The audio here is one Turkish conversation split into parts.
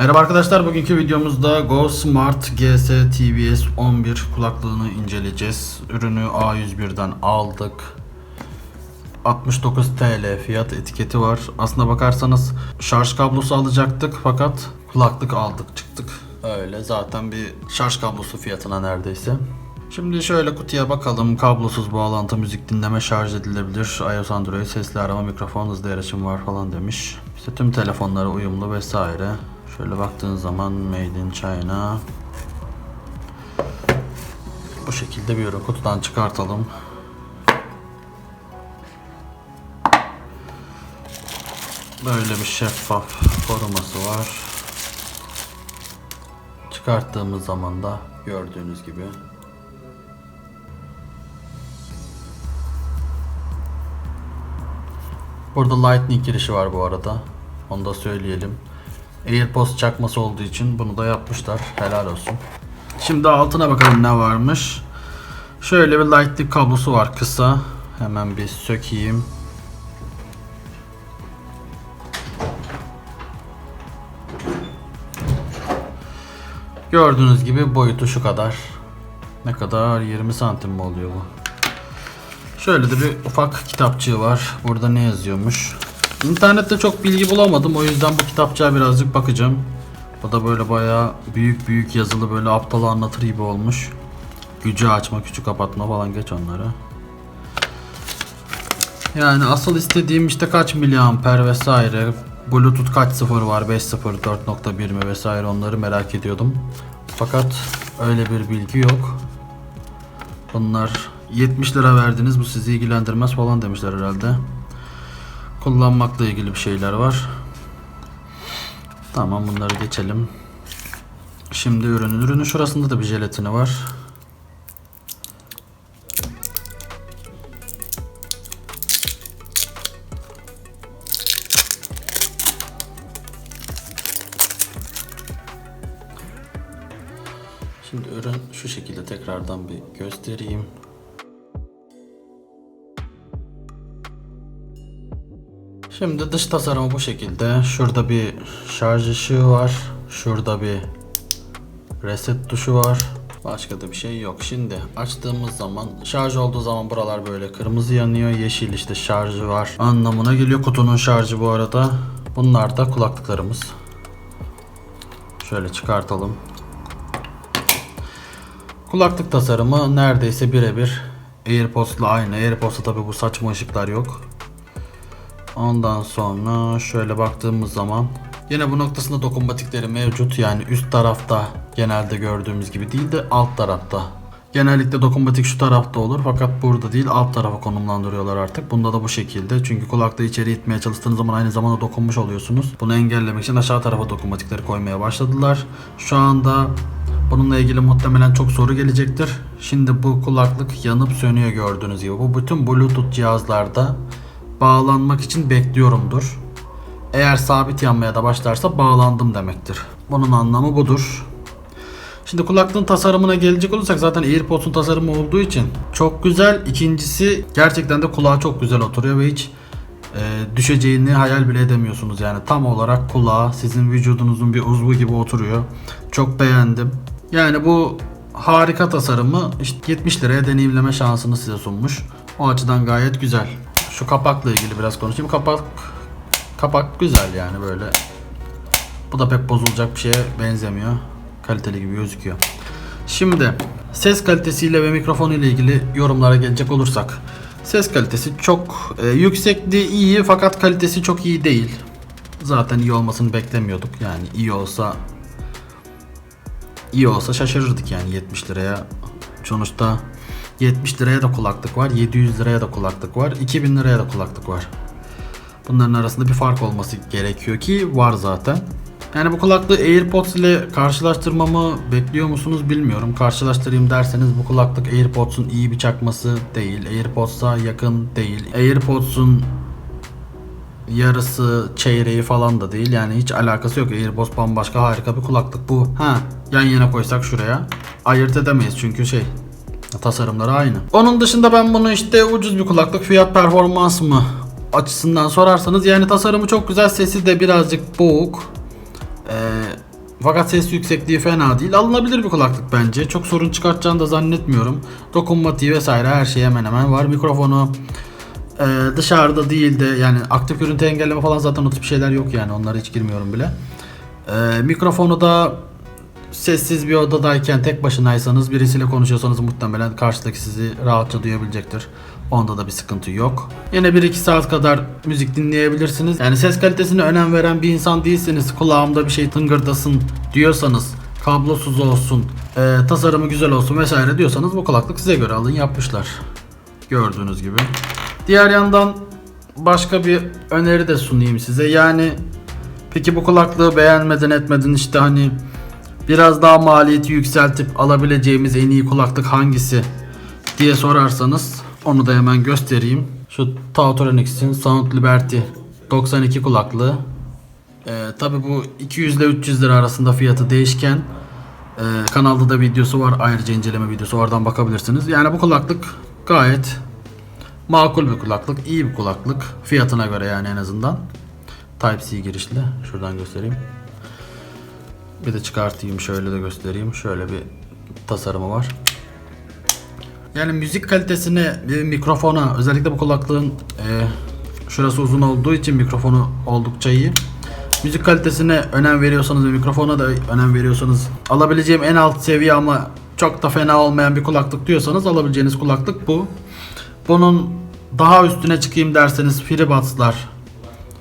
Merhaba arkadaşlar bugünkü videomuzda Go Smart GS TVS 11 kulaklığını inceleyeceğiz. Ürünü A101'den aldık. 69 TL fiyat etiketi var. Aslına bakarsanız şarj kablosu alacaktık fakat kulaklık aldık çıktık. Öyle zaten bir şarj kablosu fiyatına neredeyse. Şimdi şöyle kutuya bakalım. Kablosuz bağlantı, müzik dinleme, şarj edilebilir. iOS, Android, sesli arama, mikrofon, hızlı erişim var falan demiş. İşte tüm telefonlara uyumlu vesaire. Şöyle baktığın zaman Made in China. Bu şekilde bir ürün kutudan çıkartalım. Böyle bir şeffaf koruması var. Çıkarttığımız zaman da gördüğünüz gibi Burada Lightning girişi var bu arada. Onu da söyleyelim. AirPods çakması olduğu için bunu da yapmışlar. Helal olsun. Şimdi altına bakalım ne varmış. Şöyle bir Lightning kablosu var kısa. Hemen bir sökeyim. Gördüğünüz gibi boyutu şu kadar. Ne kadar? 20 santim mi oluyor bu? Şöyle de bir ufak kitapçığı var. Burada ne yazıyormuş? İnternette çok bilgi bulamadım. O yüzden bu kitapçığa birazcık bakacağım. Bu da böyle bayağı büyük büyük yazılı böyle aptal anlatır gibi olmuş. Gücü açma, küçük kapatma falan geç onları. Yani asıl istediğim işte kaç miliamper vesaire. Bluetooth kaç sıfır var? 5.0, 4.1 mi vesaire onları merak ediyordum. Fakat öyle bir bilgi yok. Bunlar 70 lira verdiniz bu sizi ilgilendirmez falan demişler herhalde. Kullanmakla ilgili bir şeyler var. Tamam bunları geçelim. Şimdi ürünün ürünün şurasında da bir jelatini var. Şimdi ürün şu şekilde tekrardan bir göstereyim. Şimdi dış tasarımı bu şekilde. Şurada bir şarj ışığı var. Şurada bir reset tuşu var. Başka da bir şey yok. Şimdi açtığımız zaman şarj olduğu zaman buralar böyle kırmızı yanıyor. Yeşil işte şarjı var anlamına geliyor. Kutunun şarjı bu arada. Bunlar da kulaklıklarımız. Şöyle çıkartalım. Kulaklık tasarımı neredeyse birebir AirPods'la aynı. AirPods'ta tabi bu saçma ışıklar yok. Ondan sonra şöyle baktığımız zaman yine bu noktasında dokunmatikleri mevcut. Yani üst tarafta genelde gördüğümüz gibi değil de alt tarafta. Genellikle dokunmatik şu tarafta olur fakat burada değil alt tarafa konumlandırıyorlar artık. Bunda da bu şekilde. Çünkü kulaklığı içeri itmeye çalıştığınız zaman aynı zamanda dokunmuş oluyorsunuz. Bunu engellemek için aşağı tarafa dokunmatikleri koymaya başladılar. Şu anda Bununla ilgili muhtemelen çok soru gelecektir. Şimdi bu kulaklık yanıp sönüyor gördüğünüz gibi. Bu bütün Bluetooth cihazlarda bağlanmak için bekliyorumdur. Eğer sabit yanmaya da başlarsa bağlandım demektir. Bunun anlamı budur. Şimdi kulaklığın tasarımına gelecek olursak zaten AirPods'un tasarımı olduğu için çok güzel. İkincisi gerçekten de kulağa çok güzel oturuyor ve hiç e, düşeceğini hayal bile edemiyorsunuz. Yani tam olarak kulağa sizin vücudunuzun bir uzvu gibi oturuyor. Çok beğendim. Yani bu harika tasarımı işte 70 liraya deneyimleme şansını size sunmuş. O açıdan gayet güzel. Şu kapakla ilgili biraz konuşayım. Kapak kapak güzel yani böyle. Bu da pek bozulacak bir şeye benzemiyor. Kaliteli gibi gözüküyor. Şimdi ses kalitesiyle ve mikrofon ile ilgili yorumlara gelecek olursak. Ses kalitesi çok e, yüksekliği iyi fakat kalitesi çok iyi değil. Zaten iyi olmasını beklemiyorduk. Yani iyi olsa iyi olsa şaşırırdık yani 70 liraya. Sonuçta 70 liraya da kulaklık var, 700 liraya da kulaklık var, 2000 liraya da kulaklık var. Bunların arasında bir fark olması gerekiyor ki var zaten. Yani bu kulaklığı AirPods ile karşılaştırmamı bekliyor musunuz bilmiyorum. Karşılaştırayım derseniz bu kulaklık AirPods'un iyi bir çakması değil. AirPods'a yakın değil. AirPods'un yarısı çeyreği falan da değil. Yani hiç alakası yok. AirPods bambaşka harika bir kulaklık. Bu ha yan yana koysak şuraya ayırt edemeyiz çünkü şey tasarımları aynı. Onun dışında ben bunu işte ucuz bir kulaklık fiyat performans mı açısından sorarsanız yani tasarımı çok güzel sesi de birazcık boğuk. Ee, Fakat ses yüksekliği fena değil. Alınabilir bir kulaklık bence. Çok sorun çıkartacağını da zannetmiyorum. Dokunmatiği vesaire her şey hemen hemen var. Mikrofonu e, dışarıda değil de yani aktif görüntü engelleme falan zaten o tip şeyler yok yani. Onlara hiç girmiyorum bile. E, mikrofonu da sessiz bir odadayken tek başınaysanız birisiyle konuşuyorsanız muhtemelen karşıdaki sizi rahatça duyabilecektir. Onda da bir sıkıntı yok. Yine 1-2 saat kadar müzik dinleyebilirsiniz. Yani ses kalitesine önem veren bir insan değilseniz kulağımda bir şey tıngırdasın diyorsanız kablosuz olsun, e, tasarımı güzel olsun vesaire diyorsanız bu kulaklık size göre alın yapmışlar. Gördüğünüz gibi. Diğer yandan başka bir öneri de sunayım size. Yani peki bu kulaklığı beğenmedin etmedin işte hani biraz daha maliyeti yükseltip alabileceğimiz en iyi kulaklık hangisi diye sorarsanız onu da hemen göstereyim. Şu Tautronics'in Sound Liberty 92 kulaklığı. Ee, Tabi bu 200 ile 300 lira arasında fiyatı değişken. Ee, kanalda da videosu var. Ayrıca inceleme videosu oradan bakabilirsiniz. Yani bu kulaklık gayet makul bir kulaklık. iyi bir kulaklık. Fiyatına göre yani en azından. Type-C girişli. Şuradan göstereyim. Bir de çıkartayım şöyle de göstereyim. Şöyle bir tasarımı var. Yani müzik kalitesine ve mikrofona özellikle bu kulaklığın e, şurası uzun olduğu için mikrofonu oldukça iyi. Müzik kalitesine önem veriyorsanız ve mikrofona da önem veriyorsanız alabileceğim en alt seviye ama çok da fena olmayan bir kulaklık diyorsanız alabileceğiniz kulaklık bu. Bunun daha üstüne çıkayım derseniz FreeBuds'lar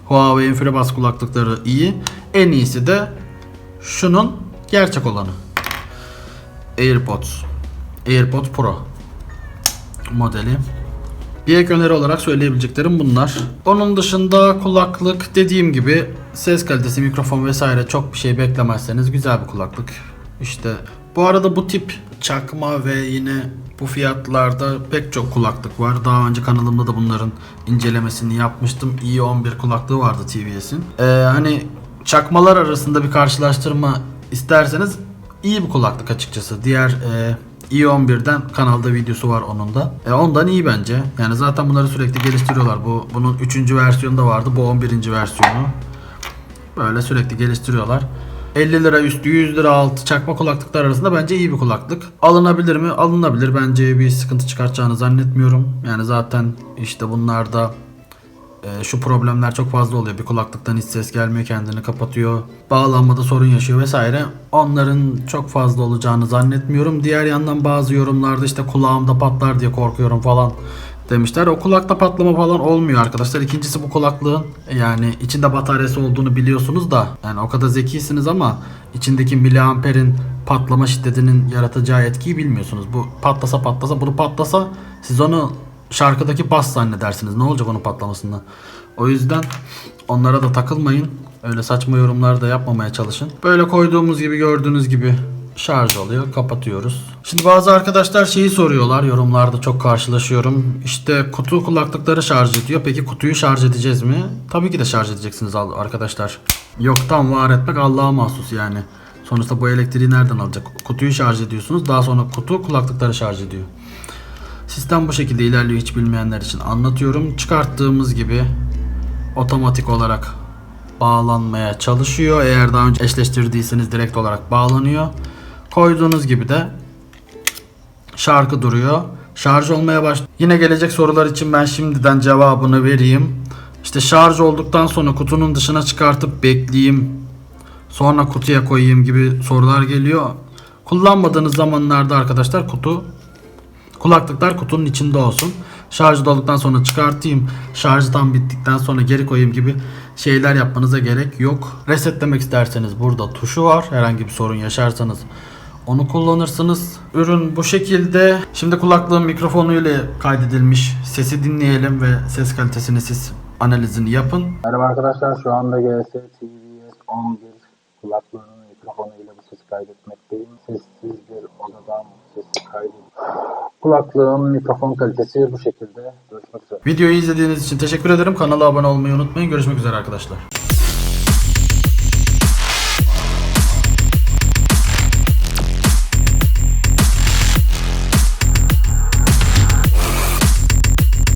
Huawei'in FreeBuds kulaklıkları iyi. En iyisi de şunun gerçek olanı. AirPods. AirPods Pro modeli. Bir ek öneri olarak söyleyebileceklerim bunlar. Onun dışında kulaklık dediğim gibi ses kalitesi, mikrofon vesaire çok bir şey beklemezseniz güzel bir kulaklık. İşte bu arada bu tip çakma ve yine bu fiyatlarda pek çok kulaklık var. Daha önce kanalımda da bunların incelemesini yapmıştım. i11 kulaklığı vardı TVS'in. Ee, hani çakmalar arasında bir karşılaştırma isterseniz iyi bir kulaklık açıkçası. Diğer e, i11'den kanalda videosu var onun da. E, ondan iyi bence. Yani zaten bunları sürekli geliştiriyorlar. Bu bunun 3. versiyonu da vardı. Bu 11. versiyonu. Böyle sürekli geliştiriyorlar. 50 lira üstü 100 lira altı çakma kulaklıklar arasında bence iyi bir kulaklık. Alınabilir mi? Alınabilir. Bence bir sıkıntı çıkartacağını zannetmiyorum. Yani zaten işte bunlarda e, şu problemler çok fazla oluyor. Bir kulaklıktan hiç ses gelmiyor, kendini kapatıyor. Bağlanmada sorun yaşıyor vesaire. Onların çok fazla olacağını zannetmiyorum. Diğer yandan bazı yorumlarda işte kulağımda patlar diye korkuyorum falan demişler. O kulakta patlama falan olmuyor arkadaşlar. İkincisi bu kulaklığın yani içinde bataryası olduğunu biliyorsunuz da yani o kadar zekisiniz ama içindeki miliamperin patlama şiddetinin yaratacağı etkiyi bilmiyorsunuz. Bu patlasa patlasa bunu patlasa siz onu şarkıdaki bas zannedersiniz. Ne olacak onun patlamasında? O yüzden onlara da takılmayın. Öyle saçma yorumlar da yapmamaya çalışın. Böyle koyduğumuz gibi gördüğünüz gibi şarj oluyor. Kapatıyoruz. Şimdi bazı arkadaşlar şeyi soruyorlar. Yorumlarda çok karşılaşıyorum. İşte kutu kulaklıkları şarj ediyor. Peki kutuyu şarj edeceğiz mi? Tabii ki de şarj edeceksiniz arkadaşlar. Yoktan var etmek Allah'a mahsus yani. Sonuçta bu elektriği nereden alacak? Kutuyu şarj ediyorsunuz. Daha sonra kutu kulaklıkları şarj ediyor. Sistem bu şekilde ilerliyor hiç bilmeyenler için anlatıyorum. Çıkarttığımız gibi otomatik olarak bağlanmaya çalışıyor. Eğer daha önce eşleştirdiyseniz direkt olarak bağlanıyor. Koyduğunuz gibi de şarkı duruyor. Şarj olmaya baş. Yine gelecek sorular için ben şimdiden cevabını vereyim. İşte şarj olduktan sonra kutunun dışına çıkartıp bekleyeyim. Sonra kutuya koyayım gibi sorular geliyor. Kullanmadığınız zamanlarda arkadaşlar kutu Kulaklıklar kutunun içinde olsun. Şarjı olduktan sonra çıkartayım. Şarjı tam bittikten sonra geri koyayım gibi şeyler yapmanıza gerek yok. Resetlemek isterseniz burada tuşu var. Herhangi bir sorun yaşarsanız onu kullanırsınız. Ürün bu şekilde. Şimdi kulaklığın mikrofonu ile kaydedilmiş sesi dinleyelim ve ses kalitesini siz analizini yapın. Merhaba arkadaşlar şu anda GS TVS 11 kulaklığının mikrofonuyla bu sesi kaydetmekteyim. Sessiz bir odadan sesi kaydediyorum. Kulaklığın mikrofon kalitesi bu şekilde. Görüşmek üzere. Videoyu izlediğiniz için teşekkür ederim. Kanala abone olmayı unutmayın. Görüşmek üzere arkadaşlar.